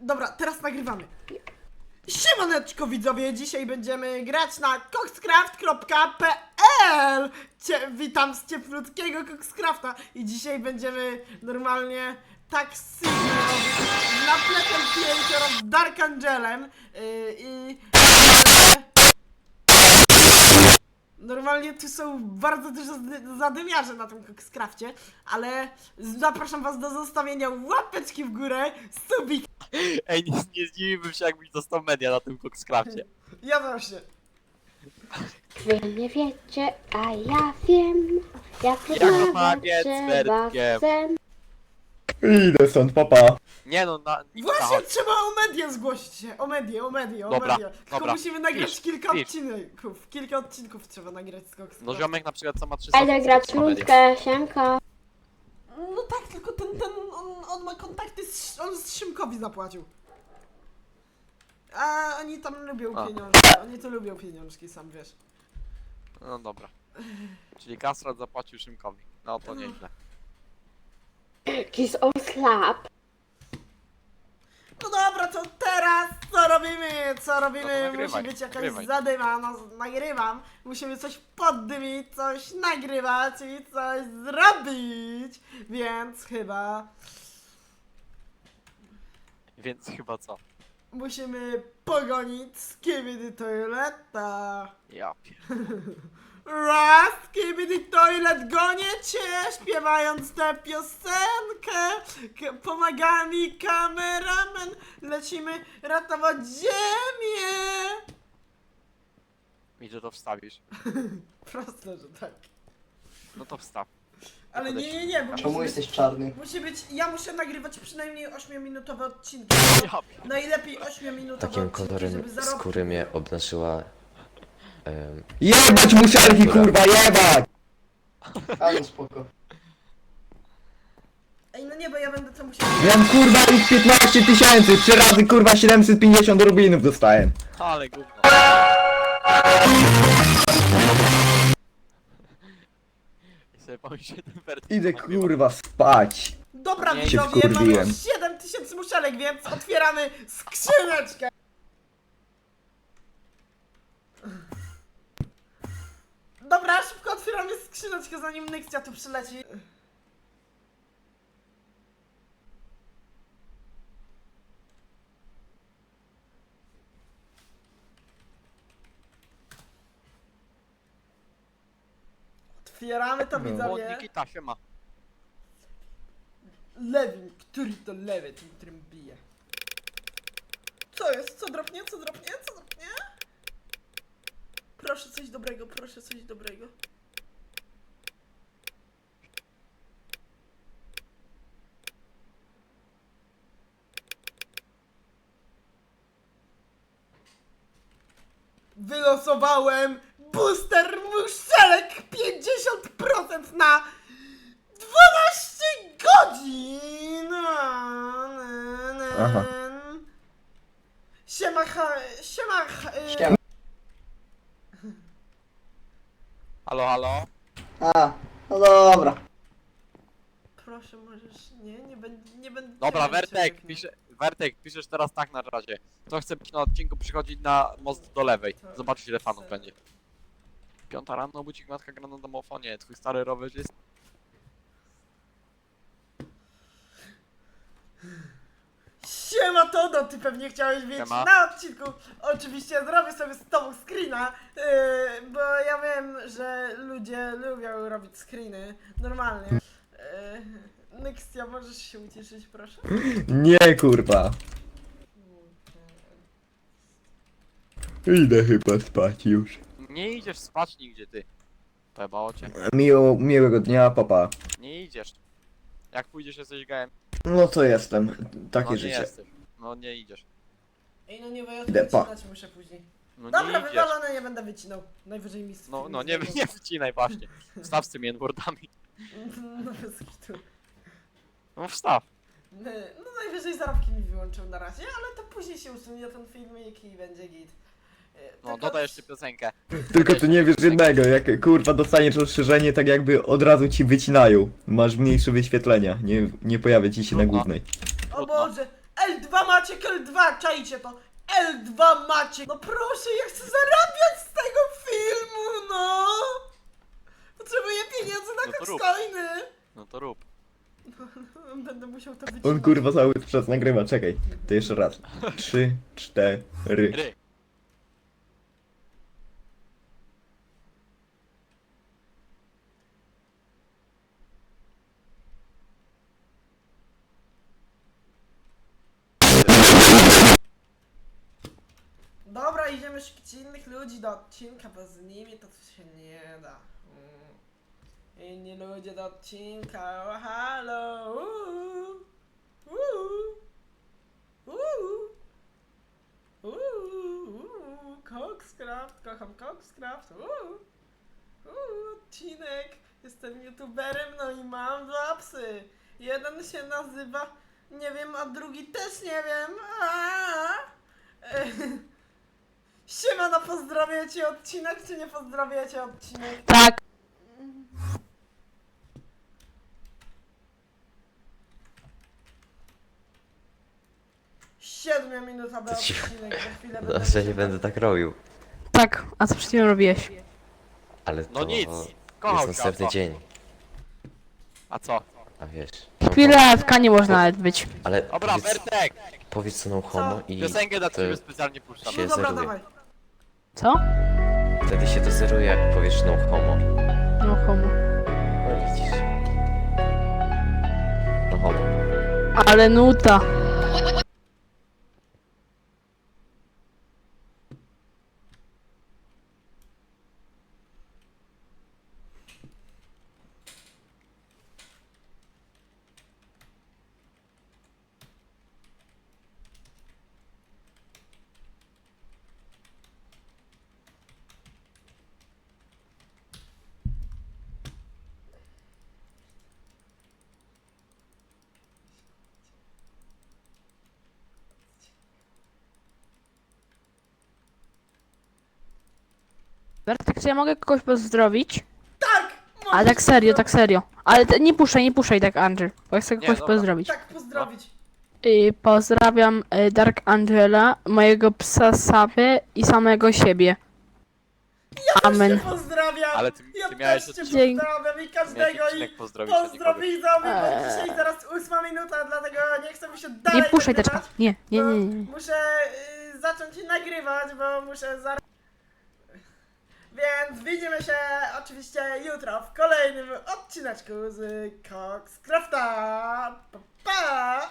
Dobra, teraz nagrywamy. Siemaneczko widzowie, dzisiaj będziemy grać na coxcraft.pl Cie, Witam z cieplutkiego Coxcrafta i dzisiaj będziemy normalnie tak z napletem pięć oraz Dark Angelem yy, i... Normalnie tu są bardzo dużo zdy- zadymiarze na tym Coxcrafcie, ale zapraszam was do zostawienia łapeczki w górę, subik Ej, nie, nie zdziwiłbym się, jakbyś dostał media na tym Coxcrafcie. Ja właśnie. Wy nie wiecie, a ja wiem. Jak Jak wygląda mawiec trzeba Bertkiem. chcę. Idę stąd, papa. Nie no, na... nikt Właśnie zachodzi. trzeba o medię zgłosić się. O medię, o medię, o Dobra, medię. Tylko dobra. musimy nagrać Pisz, kilka pisz. odcinków. Kilka odcinków trzeba nagrać z Cox. No ziomek na przykład co ma 300 Idę grać subskrypcji ma media. nutkę, siemka. No tak, tylko ten, ten, on, on ma kontakty z, on z Szymkowi zapłacił. A oni tam lubią A. pieniążki, oni to lubią pieniążki, sam wiesz. No dobra. Czyli Kastrat zapłacił Szymkowi. No to nieźle. Kiss on slap. No dobra, to teraz co robimy? Co No to robimy? nagrywaj, Musi być jakaś nagrywaj. zadyma, no nagrywam. Musimy coś poddymić, coś nagrywać i coś zrobić. Więc chyba Więc chyba co? musimy pogonić Skibidi Toileta. Ja pier... Raz, Skibidi Toilet, gonię cię, śpiewając tę piosenkę. K- pomaga mi kameraman, lecimy ratować ziemię. I że to wstawisz. Proste, że tak. No to wstaw. Ale nie, nie, nie, bo Czemu musi jesteś być, czarny? musi być, ja muszę nagrywać przynajmniej 8-minutowe odcinki. Ja pier... Najlepiej 8-minutowe Takim odcinki, kolorem żeby zarobki skóry mnie obnażyła em, Jebać muszelki, kurwa, jebać! Ale spoko. Ej, no nie, bo ja będę to musiał... Miałem kurwa ich 15 tysięcy, trzy razy kurwa 750 rubinów dostałem. Ale gówno. I sobie ten Idę kurwa spać. Dobra Nie, się widzowie, mamy wkurwiłem. już 7000 muszelek, więc otwieramy skrzyneczkę. Dobra, szybko otwieramy skrzyneczkę, zanim Nextia tu przyleci. Otwieramy to, widzowie. Nikita, siema. Lewin, który to lewy, tym którym bije. Co jest? Co dropnie? Co dropnie? Co dropnie? Proszę coś dobrego, proszę coś dobrego. Wylosowałem booster muszelek 50% na 12 godzin! Aha. Siema, ha, siema, ha, y, Siema. Halo, halo? A, no dobra. Proszę, możesz, nie, nie będę, nie będę... Dobra, Wertek, pisze, Wertek, piszesz teraz tak na razie. Kto chce być na odcinku, przychodzić na most do lewej. Zobaczyć ile fanów będzie. Piąta rano, budzik matka gra na domofonie. Twój stary rower jest... Siema Todo, ty pewnie chciałeś wiedzieć Siema. na odcinku. Oczywiście zrobię sobie z tobą screena, yy, bo ja wiem, że ludzie lubią robić screeny, normalnie. Yy, Nextia, możesz się ucieszyć, proszę? Nie kurwa. Idę chyba spać już. Nie idziesz spać nigdzie, ty. Pojebało cię. Miło, miłego dnia, papa. Nie idziesz. Jak pójdziesz, jesteś gejem. No to jestem. Takie no nie życie. jesteś. No nie idziesz. Ej, no nie, bo ja Idę, pa. wycinać muszę później. No Dobra, nie idziesz. wywalone, nie będę wycinał. Najwyżej mi No, no nie, nie wcinaj właśnie. Wstaw z tymi N-wordami. No bez kitu. No wstaw. No najwyżej zarobki mi wyłączył na razie, ale to później się usunie ten filmik i będzie git. Yy, No tylko- dodaj jeszcze piosenkę. Tylko ty nie wiesz jednego, jak kurwa dostaniesz rozszerzenie, tak jakby od razu ci wycinają. Masz mniejsze wyświetlenia, nie, nie pojawia ci się na No, głównej. O, trudno. Boże, L2 Maciek, L2, czajcie to. L2 Maciek. No proszę, ja chcę zarabiać z tego filmu, no. Potrzebuję pieniędzy na No to rób. coiny. No to rób. Będę musiał to wycinać. On kurwa cały czas nagrywa, czekaj. To jeszcze raz. Trzy, cztery. Ry. Dobra, idziemy szukać innych ludzi do odcinka, bo z nimi to się nie da. Mm. Inni ludzie do odcinka, o halo, Coxcraft, kocham Coxcraft, uuu, odcinek, jestem youtuberem, no i mam dwa psy. Jeden się nazywa, nie wiem, a drugi też nie wiem. Siemano, pozdrawiacie odcinek, czy nie pozdrawiacie odcinek? Tak. Siedmiominutowy To ci- odcinek, za chwilę No, będę że nie musiał- będę tak robił. Tak, a co przed chwilą robiłeś? Ale to No nic. jest Kochał cię, a następny co? dzień. A co? A wiesz. no Chwilę w nie można nawet być. Ale Dobra, powiedz, Bertek! powiedz co no homo i Piosenkę dla to ciebie specjalnie puszczam. się No dobra, zeruje. dawaj. Co? Wtedy się to zeruje jak powiesz no homo. No homo. No widzisz. No homo. Ale nuta. Bartek, czy ja mogę kogoś pozdrowić? Tak! A możesz tak serio, tak serio. Ale te, nie puszczaj, nie puszczaj tak, Andrzej. Bo ja chcę Nie, kogoś dobra. pozdrowić. Tak, pozdrowić. Y, pozdrawiam y, Dark Angela, mojego psa Sawę i samego siebie. Amen. Cię pozdrawiam! Ale ty- ja ty miałeś też cię odcinek. pozdrawiam i Miałeś każdego i odcinek pozdrowić, a nie widzowie, bo Eee. dzisiaj zaraz ósma minuta, dlatego nie chcę mi się dalej Nie puszczaj nagrywać, teczka. Nie, nie, bo nie, nie. Muszę y, zacząć nagrywać, bo muszę zaraz... Więc widzimy się oczywiście jutro w kolejnym odcineczku z Coxcrafta. Pa, pa!